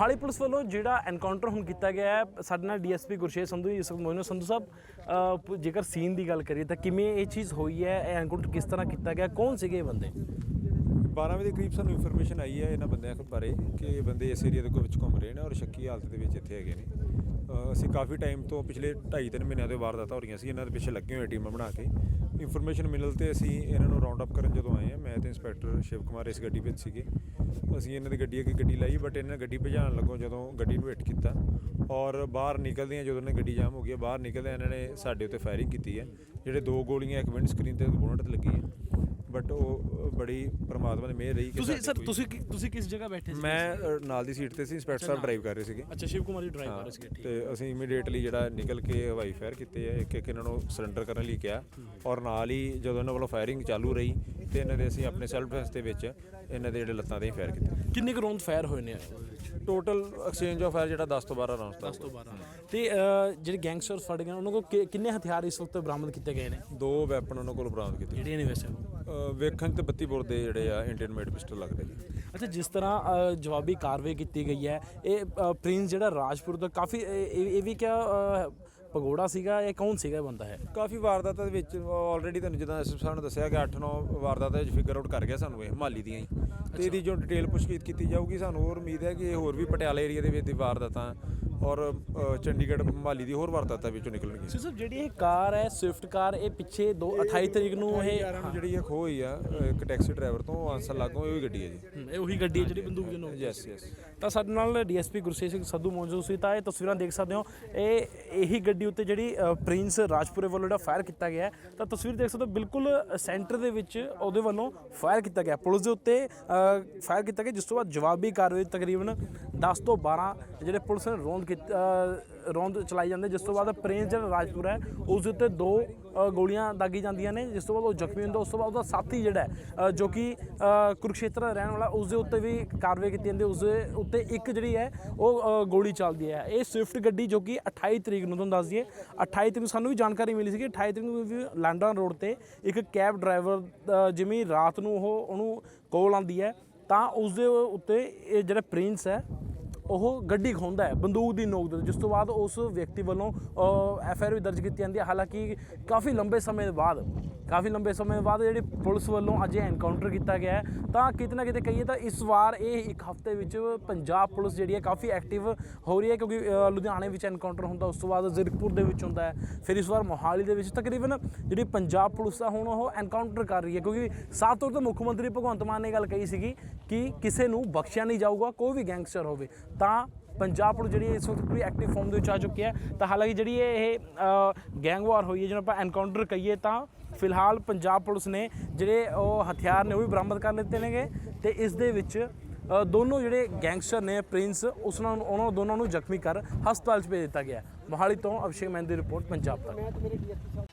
Mohali police ਵੱਲੋਂ ਜਿਹੜਾ encounter ਹੁਣ ਕੀਤਾ ਗਿਆ ਹੈ, ਸਾਡੇ ਨਾਲ ਡੀਐਸਪੀ ਗੁਰਸ਼ੇਰ ਸੰਧੂ ਜੀ ਇਸ ਵਕਤ ਸੰਧੂ ਸਾਹਿਬ ਜੇਕਰ ਸੀਨ ਦੀ ਗੱਲ ਕਰੀਏ ਤਾਂ ਕਿਵੇਂ ਇਹ ਚੀਜ਼ ਹੋਈ ਹੈ, ਇਹ ਐਨਕਾਊਂਟਰ ਕਿਸ ਤਰ੍ਹਾਂ ਕੀਤਾ ਗਿਆ, ਕੌਣ ਸੀਗੇ ਇਹ ਬੰਦੇ? 12 ਵਜੇ ਦੇ ਕਰੀਬ ਸਾਨੂੰ ਇਨਫੋਰਮੇਸ਼ਨ ਆਈ ਹੈ ਇਹਨਾਂ ਬੰਦਿਆਂ ਬਾਰੇ ਕਿ ਇਹ ਬੰਦੇ ਇਸ ਏਰੀਆ ਦੇ ਕੋਈ ਵਿੱਚ ਘੁੰਮ ਰਹੇ ਨੇ ਔਰ ਸ਼ੱਕੀ ਹਾਲਤ ਦੇ ਵਿੱਚ ਇੱਥੇ ਹੈਗੇ ਨੇ। ਅਸੀਂ ਕਾਫੀ ਟਾਈਮ ਤੋਂ ਪਿਛਲੇ 2.5-3 ਮਹੀਨਿਆਂ ਤੋਂ ਵਾਰਦਾਤਾਂ ਹੋ ਰਹੀਆਂ ਸੀ, ਇਹਨਾਂ ਦੇ ਪਿੱਛੇ ਲੱਗੇ ਹੋਏ ਟੀਮਾਂ ਬਣਾ ਕੇ। ਇਨਫੋਰਮੇਸ਼ਨ ਮਿਲਣ ਤੇ ਅਸੀਂ ਇਹਨਾਂ ਨੂੰ ਰਾਉਂਡ ਅਪ ਕਰਨ ਜਦੋਂ ਆਏ ਹਾਂ। ਮੈਂ ਤੇ ਇੰਸਪੈਕਟਰ ਸ਼ਿਵ ਕੁਮਾਰ ਇਸ ਗੱਡੀ ਵਿੱਚ ਸੀਗੇ। ਅਸੀਂ ਇਹਨਾਂ ਦੀ ਗੱਡੀ ਅੱਗੇ ਗੱਡੀ ਲਾਈ ਬਟ ਇਹਨਾਂ ਨੇ ਗੱਡੀ ਭਜਾਉਣ ਲੱਗੋ ਜਦੋਂ ਗੱਡੀ ਨੂੰ ਹਿੱਟ ਕੀਤਾ। ਔਰ ਬਾਹਰ ਨਿਕਲਦਿਆਂ ਜਦੋਂ ਨੇ ਗੱਡੀ ਜਾਮ ਹੋ ਗਈ ਹੈ, ਬਾਹਰ ਨਿਕਲਦਿਆਂ ਇਹਨਾਂ ਨੇ ਸਾਡੇ ਉੱਤੇ ਫਾਇਰਿੰਗ ਕੀਤੀ ਹੈ। ਜਿਹੜੇ ਦੋ ਗੋਲੀਆਂ ਇੱਕ ਵਿੰਡ ਸਕਰੀਨ ਤੇ ਬੋਨਟ ਤੇ ਲੱਗੀ ਹੈ। ਬਟ ਉਹ ਬੜੀ ਪ੍ਰਮਾਤਮਾ ਦੀ ਮਿਹਰ ਰਹੀ ਕਿ ਤੁਸੀਂ ਸਰ ਤੁਸੀਂ ਕਿ- ਤੁਸੀਂ ਕਿਸ ਜਗ੍ਹਾ ਬੈਠੇ ਸੀ ਮੈਂ ਅ, ਨਾਲ ਦੀ ਸੀਟ ਤੇ ਸੀ ਇੰਸਪੈਕਟਰ ਸਾਹਿਬ ਡਰਾਈਵ ਕਰ ਰਹੇ ਸੀਗੇ। ਅੱਛਾ ਸ਼ਿਵ ਕੁਮਾਰ ਜੀ ਡਰਾਈਵ ਕਰ ਰਹੇ ਸੀਗੇ ਠੀਕ ਤੇ ਅਸੀਂ ਇਮੀਡੀਏਟਲੀ ਜਿਹੜਾ ਨਿਕਲ ਕੇ ਹਵਾਈ ਫਾਇਰ ਕੀਤੇ ਆ ਇੱਕ ਇੱਕ ਇਹਨਾਂ ਨੂੰ ਸਰੈਂਡਰ ਕਰਨ ਲਈ ਕਿਹਾ। ਔਰ ਨਾਲ ਹੀ ਜਦੋਂ ਇਹਨਾਂ ਵੱਲੋਂ ਫਾਇਰਿੰਗ ਚਾਲੂ ਰਹੀ ਤੇ ਇਹਨਾਂ ਦੇ ਅਸੀਂ ਆਪਣੇ ਸੈਲਫ ਡਿਫੈਂਸ ਦੇ ਵਿੱਚ ਇਹਨਾਂ ਦੇ ਜਿਹੜੇ ਲੱਤਾਂ ਦੇ ਫਾਇਰ ਕੀਤੇ। ਕਿੰਨੇ ਕੁ ਰੌਂਦ ਫਾਇਰ ਹੋਏ ਨੇ? ਟੋਟਲ ਐਕਸਚੇਂਜ ਆਫ ਫਾਇਰ ਜਿਹੜਾ 10 ਤੋਂ 12 ਰਾਉਂਡਸ ਦਾ 10 ਤੋਂ 12 ਤੇ ਅ, ਜਿਹੜੇ ਗੈਂਗਸਟਰਸ ਫੜ ਗਏ ਉਹਨਾਂ ਕੋਲ ਕਿ- ਕਿੰਨੇ ਹਥਿਆਰ ਇਸ ਵਕਤ ਬਰਾਮਦ ਕੀਤੇ ਗਏ ਨੇ? ਦੋ ਵੈਪਨ ਉਹਨਾਂ ਕੋਲ ਬਰਾਮਦ ਕੀਤੇ। ਜਿਹੜੇ ਨੇ ਵੈਸੇ ਵੇਖਣ ਤੇ 32 ਬੋਰ ਦੇ ਜਿਹੜੇ ਆ ਇੰਡੀਅਨ ਮੇਡ ਪਿਸਟਲ ਲੱਗਦੇ ਜੀ ਅੱਛਾ ਜਿਸ ਤਰ੍ਹਾਂ ਅ, ਜਵਾਬੀ ਕਾਰਵਾਈ ਕੀਤੀ ਗਈ ਹੈ ਇਹ ਅ, ਪ੍ਰਿੰਸ ਜਿਹੜਾ ਰਾਜਪੁਰ ਦਾ ਕਾਫੀ ਇਹ ਇਹ- ਇਹ ਵੀ ਕਿਆ ਅ, ਭਗੌੜਾ ਸੀਗਾ ਇਹ ਕੌਣ ਸੀਗਾ ਇਹ ਬੰਦਾ ਹੈ? ਕਾਫੀ ਵਾਰਦਾਤਾਂ ਦੇ ਵਿੱਚ ਆਲਰੇਡੀ ਤੁਹਾਨੂੰ ਜਿੱਦਾਂ ਐਸਐਸ ਸਾਹਿਬ ਨੇ ਦੱਸਿਆ ਕਿ 8-9 ਵਾਰਦਾਤਾਂ ਵਿੱਚ ਫਿਗਰ ਆਊਟ ਕਰ ਗਿਆ ਸਾਨੂੰ ਇਹ ਹਿਮਾਲੀ ਦੀਆਂ ਹੀ। ਤੇ ਇਹਦੀ ਜੋ ਡਿਟੇਲ ਪੁੱਛਗਿੱਛ ਕੀਤੀ ਜਾਊਗੀ ਸਾਨੂੰ ਹੋਰ ਉਮੀਦ ਹੈ ਕਿ ਇਹ ਹੋਰ ਵੀ ਪਟਿਆਲਾ ਏਰੀਆ ਦੇ ਵਿੱਚ ਦੀ ਵਾਰਦਾਤਾਂ ਔਰ ਅ, ਚੰਡੀਗੜ੍ਹ ਹਿਮਾਲੀ ਦੀ ਹੋਰ ਵਾਰਦਾਤਾਂ ਵਿੱਚੋਂ ਨਿਕਲਣਗੀਆਂ। ਸੋ ਸਰ ਜਿਹੜੀ ਇਹ ਕਾਰ ਹੈ ਸਵਿਫਟ ਕਾਰ ਇਹ ਪਿੱਛੇ 2 28 ਤਰੀਕ ਨੂੰ ਇਹ ਨੂੰ ਜਿਹੜੀ ਇਹ ਖੋਹ ਹੋਈ ਆ ਅ, ਇੱਕ ਟੈਕਸੀ ਡਰਾਈਵਰ ਤੋਂ ਆਂਸਰ ਲੱਗੋ ਇਹ ਵੀ ਗੱਡੀ ਹੈ ਜੀ। ਹਮ, ਇਹ ਉਹੀ ਗੱਡੀ ਹੈ ਜਿਹੜੀ ਬੰਦੂਕ ਦੇ ਨਾਲ ਯੈਸ ਯੈਸ ਤਾਂ ਸਾਡੇ ਨਾਲ ਡੀਐਸਪੀ ਗੁਰਸੇਵ ਸਿੰਘ ਸੰਧੂ ਮੌਜੂਦ ਸੀ ਤਾਂ ਇਹ ਤਸਵੀਰਾਂ ਦੇਖ ਸਕਦੇ ਹੋ ਇਹ ਇਹੀ ਗੱਡੀ ਉੱਤੇ ਜਿਹੜੀ ਅ, ਪ੍ਰਿੰਸ ਰਾਜਪੁਰੇ ਵੱਲੋਂ ਜਿਹੜਾ ਫਾਇਰ ਕੀਤਾ ਗਿਆ ਹੈ, ਤਾਂ ਤਸਵੀਰ ਦੇਖ ਸਕਦੇ ਹੋ ਬਿਲਕੁਲ ਸੈਂਟਰ ਦੇ ਵਿੱਚ ਉਹਦੇ ਵੱਲੋਂ ਫਾਇਰ ਕੀਤਾ ਗਿਆ ਪੁਲਿਸ ਦੇ ਉੱਤੇ ਫਾਇਰ ਕੀਤਾ ਗਿਆ ਜਿਸ ਤੋਂ ਬਾਅਦ ਜਵਾਬੀ ਕਾਰਵਾਈ ਤਕਰੀਬਨ 10 ਤੋਂ 12 ਜਿਹੜੇ ਪੁਲਿਸ ਨੇ ਰੌਂਦ ਕੀਤ- ਅ, ਰੌਂਦ ਚਲਾਈ ਜਾਂਦੇ ਜਿਸ ਤੋਂ ਬਾਅਦ ਪ੍ਰਿੰਸ ਜਿਹੜਾ ਰਾਜਪੁਰ ਹੈ ਉਸ ਦੇ ਉੱਤੇ ਦੋ ਗੋਲੀਆਂ ਦਾਗੀ ਜਾਂਦੀਆਂ ਨੇ ਜਿਸ ਤੋਂ ਬਾਅਦ ਉਹ ਜ਼ਖਮੀ ਹੁੰਦਾ ਉਸ ਤੋਂ ਬਾਅਦ ਉਹਦਾ ਸਾਥੀ ਜਿਹੜਾ ਜੋ ਕਿ ਕੁਰਕਸ਼ੇਤਰ ਰਹਿਣ ਵਾਲਾ ਉਸ ਦੇ ਉੱਤੇ ਵੀ ਕਾਰਵਾਈ ਕੀਤੀ ਜਾਂਦੀ ਉਸ ਦੇ ਉੱਤੇ ਇੱਕ ਜਿਹੜੀ ਹੈ ਉਹ ਗੋਲੀ ਚੱਲਦੀ ਹੈ। ਇਹ ਸਵਿਫਟ ਗੱਡੀ ਜੋ ਕਿ 28 ਤਰੀਕ ਨੂੰ ਤੁਹਾਨੂੰ ਦੱਸ ਦਈਏ 28 ਤਰੀਕ ਨੂੰ ਸਾਨੂੰ ਵੀ ਜਾਣਕਾਰੀ ਮਿਲੀ ਸੀ ਕਿ 28 ਤਰੀਕ ਨੂੰ ਵੀ ਲੰਡਨ ਰੋਡ ਤੇ ਇੱਕ ਕੈਬ ਡਰਾਈਵਰ ਜਿਵੇਂ ਰਾਤ ਨੂੰ ਉਹ ਉਹਨੂੰ ਕੋਲ ਆਉਂਦੀ ਹੈ ਤਾਂ ਉਸ ਦੇ ਉੱਤੇ ਇਹ ਜਿਹੜਾ ਪ੍ਰਿੰਸ ਹੈ ਉਹ ਗੱਡੀ ਖੋਂਦਾ ਹੈ, ਬੰਦੂਕ ਦੀ ਨੋਕ ਦੇ ਜਿਸ ਤੋਂ ਬਾਅਦ ਉਸ ਵਿਅਕਤੀ ਵੱਲੋਂ ਐਫ ਆਈ ਆਰ ਵੀ ਦਰਜ ਕੀਤੀ ਜਾਂਦੀ ਹੈ। ਹਾਲਾਂਕਿ ਕਾਫੀ ਲੰਬੇ ਸਮੇਂ ਬਾਅਦ, ਕਾਫੀ ਲੰਬੇ ਸਮੇਂ ਬਾਅਦ ਜਿਹੜੀ ਪੁਲਿਸ ਵੱਲੋਂ ਅੱਜ ਐਨਕਾਊਂਟਰ ਕੀਤਾ ਗਿਆ ਹੈ। ਤਾਂ ਕਿਤੇ ਨਾ ਕਿਤੇ ਕਹੀਏ ਤਾਂ ਇਸ ਵਾਰ ਇਹ ਇੱਕ ਹਫ਼ਤੇ ਵਿੱਚ ਪੰਜਾਬ ਪੁਲਿਸ ਜਿਹੜੀ ਹੈ ਕਾਫੀ ਐਕਟਿਵ ਹੋ ਰਹੀ ਹੈ, ਕਿਉਂਕਿ ਲੁਧਿਆਣੇ ਵਿੱਚ ਐਨਕਾਊਂਟਰ ਹੁੰਦਾ, ਉਸ ਤੋਂ ਬਾਅਦ ਜ਼ੀਰਕਪੁਰ ਦੇ ਵਿੱਚ ਹੁੰਦਾ ਹੈ। ਫਿਰ ਇਸ ਵਾਰ ਮੋਹਾਲੀ ਦੇ ਵਿੱਚ ਤਕਰੀਬਨ ਜਿਹੜੀ ਪੰਜਾਬ ਪੁਲਿਸ ਆ ਹੁਣ ਉਹ ਐਨਕਾਊਂਟਰ ਕਰ ਰਹੀ ਹੈ, ਕਿਉਂਕਿ ਸਾਫ਼ ਤੌਰ ਤੇ ਮੁੱਖ ਮੰਤਰੀ ਭਗਵੰਤ ਮਾਨ ਨੇ ਗੱਲ ਕਹੀ ਸੀਗੀ ਕਿ ਕਿਸੇ ਨੂੰ ਬਖਸ਼ਿਆ ਨਹੀਂ ਜਾਊਗਾ, ਕੋਈ ਵੀ ਗੈਂਗਸਟਰ ਹੋਵੇ। ਤਾਂ ਪੰਜਾਬ ਪੁਲਿਸ ਜਿਹੜੀ ਇਸ ਵਕਤ ਪੂਰੀ ਐਕਟਿਵ ਫਾਰਮ ਦੇ ਵਿੱਚ ਆ ਚੁੱਕੀ ਹੈ। ਤਾਂ ਹਾਲਾਂਕਿ ਜਿਹੜੀ ਇਹ ਗੈਂਗ ਵਾਰ ਹੋਈ ਹੈ, ਜਿਹਨੂੰ ਆਪਾਂ ਐਨਕਾਊਂਟਰ ਕਹੀਏ ਤਾਂ ਫਿਲਹਾਲ ਪੰਜਾਬ ਪੁਲਿਸ ਨੇ ਜਿਹੜੇ ਉਹ ਹਥਿਆਰ ਨੇ ਉਹ ਵੀ ਬਰਾਮਦ ਕਰ ਲਿੱਤੇ ਨੇਗੇ ਤੇ ਇਸ ਦੇ ਵਿੱਚ ਦੋਨੋਂ ਜਿਹੜੇ ਗੈਂਗਸਟਰ ਨੇ ਪ੍ਰਿੰਸ ਉਸ ਨੂੰ ਉਹਨਾਂ ਦੋਨਾਂ ਨੂੰ ਜ਼ਖਮੀ ਕਰ ਹਸਪਤਾਲ 'ਚ ਭੇਜ ਦਿੱਤਾ ਗਿਆ ਮੋਹਾਲੀ ਤੋਂ ਅਭਿਸ਼ੇਕ ਮਹਿੰਦੀ ਰਿਪੋਰਟ ਪੰਜਾਬ ਤੱਕ।